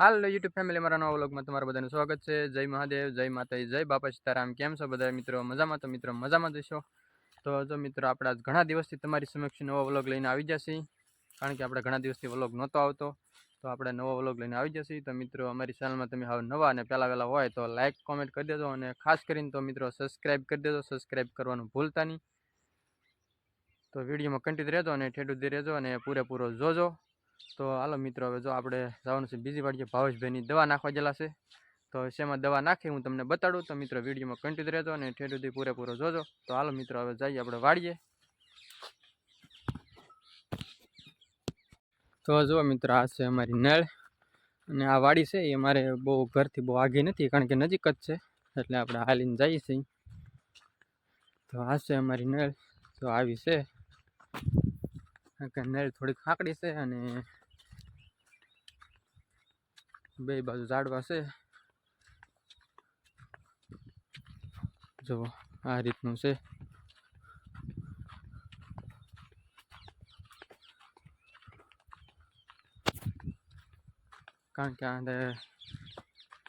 હાલો YouTube family, મારા નવા વ્લોગમાં તમારા બધાનું સ્વાગત છે. જય મહાદેવ, જય માતાજી, જય બાપા સીતારામ. કેમ છો બધા મિત્રો? મજામાં? તો મિત્રો મજામાં જશો તો જો મિત્રો, આપણે ઘણા દિવસથી તમારી સમક્ષ નવો વ્લોગ લઈને આવી જશે. કારણ કે આપણે ઘણા દિવસથી વ્લોગ નહોતો આવતો. તો આપણે નવો વ્લોગ લઈને આવી જશે. તો મિત્રો, અમારી ચેનલમાં તમે હવે નવા અને પહેલાં વહેલા હોય તો લાઇક કોમેન્ટ કરી દેજો અને ખાસ કરીને તો મિત્રો સબસ્ક્રાઈબ કરી દેજો. સબસ્ક્રાઈબ કરવાનું ભૂલતા નહીં. તો વિડીયોમાં કન્ટિન્યુ રહેજો અને ઠેઠું રહેજો અને પૂરેપૂરો જોજો. તો હાલો મિત્રો, હવે જો આપણે જવાનું છે બીજી વાડીએ ભાવેશભાઈની દવા નાખવા ગયેલા છે. તો શેમાં દવા નાખી હું તમને બતાડું. તો મિત્રો, વિડીયોમાં કન્ટિન્યુ રહેજો અને ઠેર સુધી પૂરેપૂરો જોજો. તો હાલો મિત્રો, હવે જઈએ આપણે વાડીએ. તો જુઓ મિત્રો, આ છે અમારી નળ અને આ વાડી છે, એ અમારે બહુ ઘરથી બહુ આઘી નથી, કારણ કે નજીક જ છે. એટલે આપણે હાલીને જઈએ છીએ. તો આ છે અમારી નળ. તો આવી છે. કે નળ થોડીક ખાકડી છે અને બે બાજુ ઝાડવા છે. જો, આ રીતનું છે. કારણ કે આ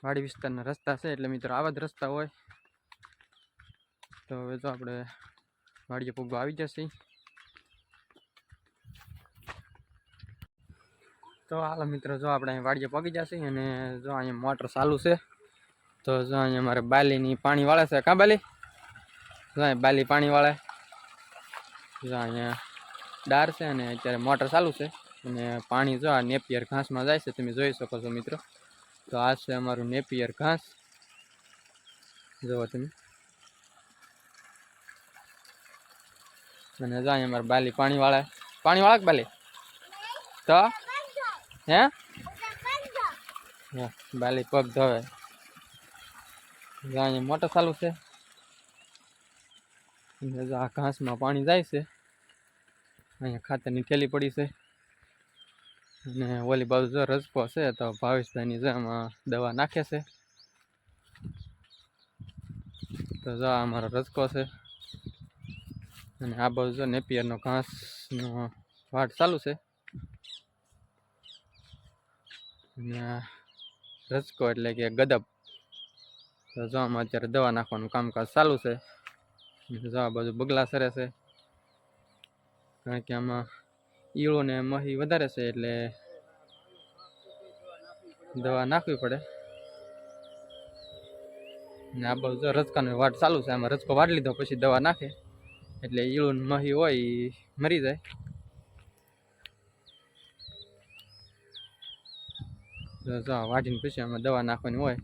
વાડી વિસ્તારના રસ્તા છે, એટલે મિત્રો આવા જ રસ્તા હોય. તો હવે તો આપણે વાડીએ પૂગવા આવી જશે. તો હાલો મિત્રો, જો આપણે અહીં વાડીએ પગી જશે અને જો અહીંયા મોટર ચાલુ છે, તો જો અહીંયા મારે બાલીની પાણી વાળે છે. કાં બાલી? જો બાલી પાણી વાળે. જો અહીંયા ડાર છે અને અત્યારે મોટર ચાલુ છે અને પાણી જો આ નેપિયર ઘાસમાં જાય છે, તમે જોઈ શકો છો મિત્રો. તો આ છે અમારું નેપિયર ઘાસ. જુઓ તમે. અને જો અહીંયા મારે બાલી પાણી વાળે. પાણી વાળે બાલી? તો? હે? બાલી પગ ધોવે. અહીંયા મોટર ચાલુ છે. આ ઘાસમાં પાણી જાય છે. અહીંયા ખાતરની થેલી પડી છે. અને ઓલી બાજુ જો રસપો છે તો ભાવેશભાઈની જો આમાં દવા નાખે છે. તો જો અમારો રસકો છે. અને આ બાજુ જો નેપિયરનો ઘાસનો વાટ ચાલુ છે. રસકો એટલે કે ગદબ. તો જો અત્યારે દવા નાખવાનું કામકાજ ચાલુ છે. જો બાજુ બગલા સરે છે. કારણ કે આમાં ઈળો ને મહી વધારે છે એટલે દવા નાખવી પડે. ને આ બાજુ જો રજકાનો વાટ ચાલુ છે. આમાં રજકો વાટ લીધો, પછી દવા નાખે. એટલે ઈળું મહી હોય મરી જાય. વાટીને પછી આમાં દવા નાખવાની હોય.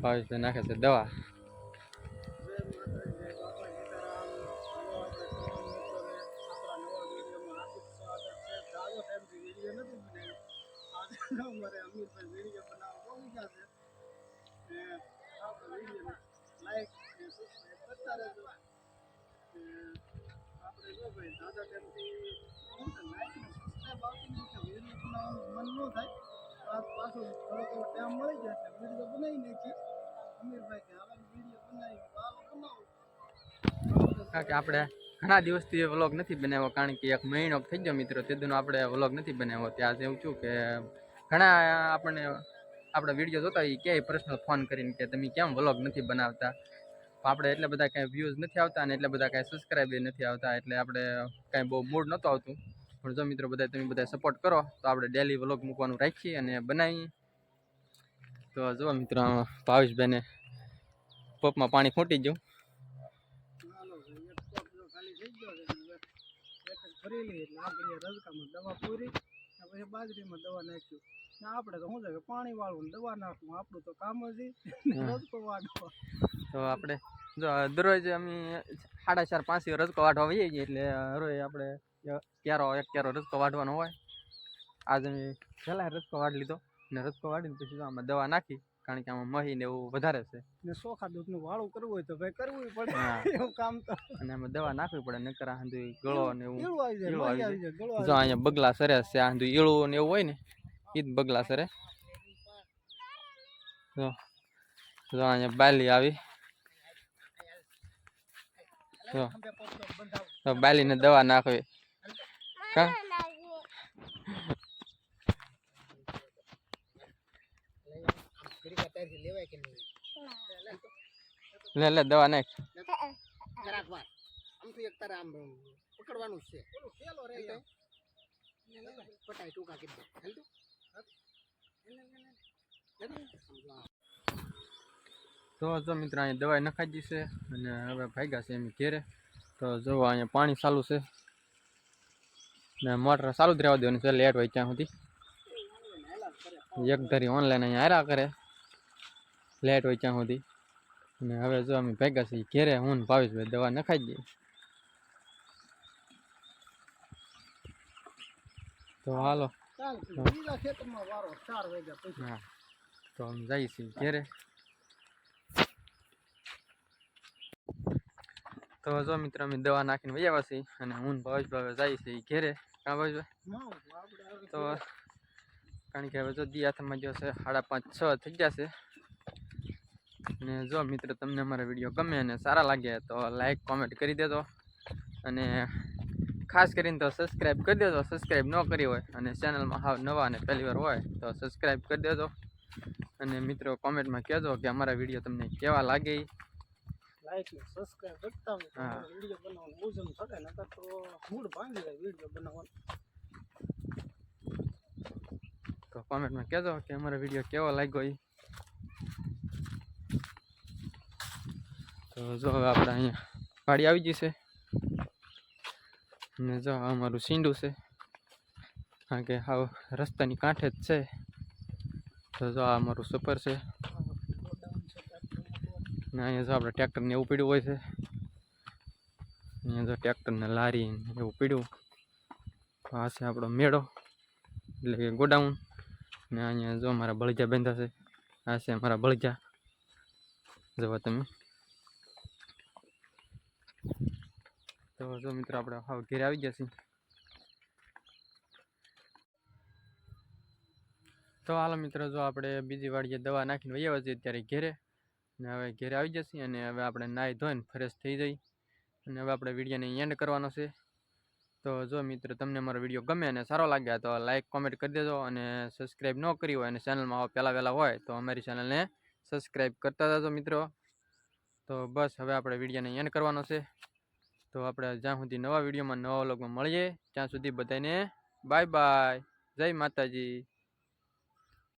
ભાવેશભાઈ નાખે છે દવા. અમારે અમીરભાઈ આપણે કારણ કે આપણે ઘણા દિવસથી વ્લોગ નથી બનાવ્યો, કારણ કે એક મહિનો થઈ ગયો મિત્રો, તે દીનો આપણે વ્લોગ નથી બનાવ્યો. ત્યાં એવું છું કે ઘણા આપણને, આપણા વીડિયો જોતા હોય કે પર્સનલ ફોન કરીને કે તમે કેમ વ્લોગ નથી બનાવતા? આપણે એટલે બધા કાંઈ વ્યૂઝ નથી આવતા અને એટલે બધા કાંઈ સબસ્ક્રાઈબ નથી આવતા, એટલે આપણે કાંઈ બહુ મૂડ નહોતું આવતું. પણ જો મિત્રો બધા તમે બધા સપોર્ટ કરો, તો આપણે ડેલી વ્લોગ મૂકવાનું રાખીએ અને બનાવીએ. તો જો મિત્રો ભાવેશભાઈને પપમાં પાણી ખૂટી ગયું. હાલો ભાઈ એક પગ જો ખાલી થઈ ગયો છે ને હવે એક જ ભરી લઈએ એટલે આપણે રજકામાં દવા પૂરી પછી બાજરીમાં દવા નાખ્યું. આપણે તો શું છે કે પાણી વાળવું દવા નાખવું આપણું તો કામ જ રસકો ને રજકો વાળવો તો આપણે જો દરરોજ અમે સાડા ચાર પાંચ રજકો વાટવા જઈએ છીએ એટલે રોજ આપણે ક્યારો એક ક્યારો રજકો વાઢવાનો હોય. આજે અમે પહેલાં રજકો વાટ લીધો ને રજકો વાટીને પછી આમાં દવા નાખી કારણ કે આમાં મહી ને એવું વધારે છે. ને ચોખા દૂધનું વાળું કરવું હોય તો ભાઈ કરવું પડે. એવું કામ તો. અને આમાં દવા નાખવી પડે નકર આ હાંધું ગળો ને એવું આવી જાય ઈળું આવી આવી જાય. જો અહીંયા બગલા સરસ છે આ હાંધું ઈળું ને એવું હોય ને જ બગલા સરે જો જો અહીંયા બાલી આવી. જો તો બાલીને દવા નાખવી. કા? લે લે દવા નાખ. આમ તો એક તારે આમ પકડવાનું છે ઓલું ખેલો રે પટાઈ ટૂંકા કીધું તો જો મિત્ર અહીંયા દવાઈ નખાઈ છે અને હવે ભાગ્યા છે એમ ઘેરે. તો જો અહીંયા પાણી ચાલુ છે. ને મોટર ચાલુ જ રહેવા દેવાની છે લેટ હોય ત્યાં સુધી. એક ધરી ઓનલાઈન અહીંયા હારા કરે. લેટ હોય ત્યાં સુધી. અને હવે જો અમે ભેગા છીએ ઘેરે, હું ને ભાવેશભાઈ દવા નખાઈ દઈએ તો હાલો. હા. તો અમે જઈએ છીએ ઘેરે. તો જો મિત્ર અમે દવા નાખીને વૈયા છીએ અને હું ભાવેશ ભાવે જાય છે ઘેરે. કાં ભાવેશભાઈ તો કારણ કે હવે જો દી હાથમાં જો છે સાડા પાંચ છ થઈ ગયા છે. અને જો મિત્ર તમને અમારા વીડિયો ગમે અને સારા લાગે તો લાઈક કોમેન્ટ કરી દેજો. અને ખાસ કરીને તો સબસ્ક્રાઈબ કરી દેજો. સબસ્ક્રાઈબ ન કરી હોય અને ચેનલમાં હાવ નવા અને પહેલી વાર હોય તો સબસ્ક્રાઈબ કરી દેજો. અને મિત્રો કોમેન્ટમાં કહેજો કે અમારા વીડિયો તમને કેવા લાગે. લાઈક ને સબસ્ક્રાઇબ કરતા હોય તો વીડિયો બનાવવાનું ઓઝમ થશે નકર તો મૂડ ભાંગી જાય વીડિયો બનાવવાનું. તો કોમેન્ટમાં કહેજો કે અમારો વીડિયો કેવો લાગ્યો એ તો જો આપણે અહીંયા ગાડી આવી ગઈ છે. ને જો આ અમારું સીંડું છે. કારણ કે હાવ રસ્તાની કાંઠે જ છે. તો જો આ અમારું સફર છે. ને અહીંયા જો આપણે ટ્રેક્ટરને એવું પીડ્યું હોય છે. અહીંયા જો ટ્રેક્ટરને લારી એવું પીડ્યું. આ છે આપણો મેળો, એટલે કે ગોડાઉન. ને અહીંયા જો અમારા બળજા બાંધ્યા છે. આ છે મારા બળજા. જવા તમે. તો જો મિત્રો આપણે હાવ ઘેર આવી ગયા છીએ. તો હાલો મિત્રો, જો આપણે બીજી વાડીએ દવા નાખીને વૈયા છીએ ત્યારે ઘેરે, ને હવે ઘેરે આવી જશે અને હવે આપણે નાહી ધોઈને ફ્રેશ થઈ જઈ. અને હવે આપણે વિડીયોને એન્ડ કરવાનો છે. તો જો મિત્રો, તમને મારો વીડિયો ગમે અને સારો લાગ્યા તો લાઈક, કોમેન્ટ કરી દેજો અને સબસ્ક્રાઈબ ન કરી હોય અને ચેનલમાં પહેલાં વહેલા હોય તો અમારી ચેનલને સબસ્ક્રાઈબ કરતા જજો મિત્રો. તો બસ, હવે આપણે વિડીયોને એન્ડ કરવાનો છે. તો આપણે જ્યાં સુધી નવા વિડીયોમાં નવા વ્લોગમાં મળીએ, ત્યાં સુધી બધાને બાય બાય. જય માતાજી.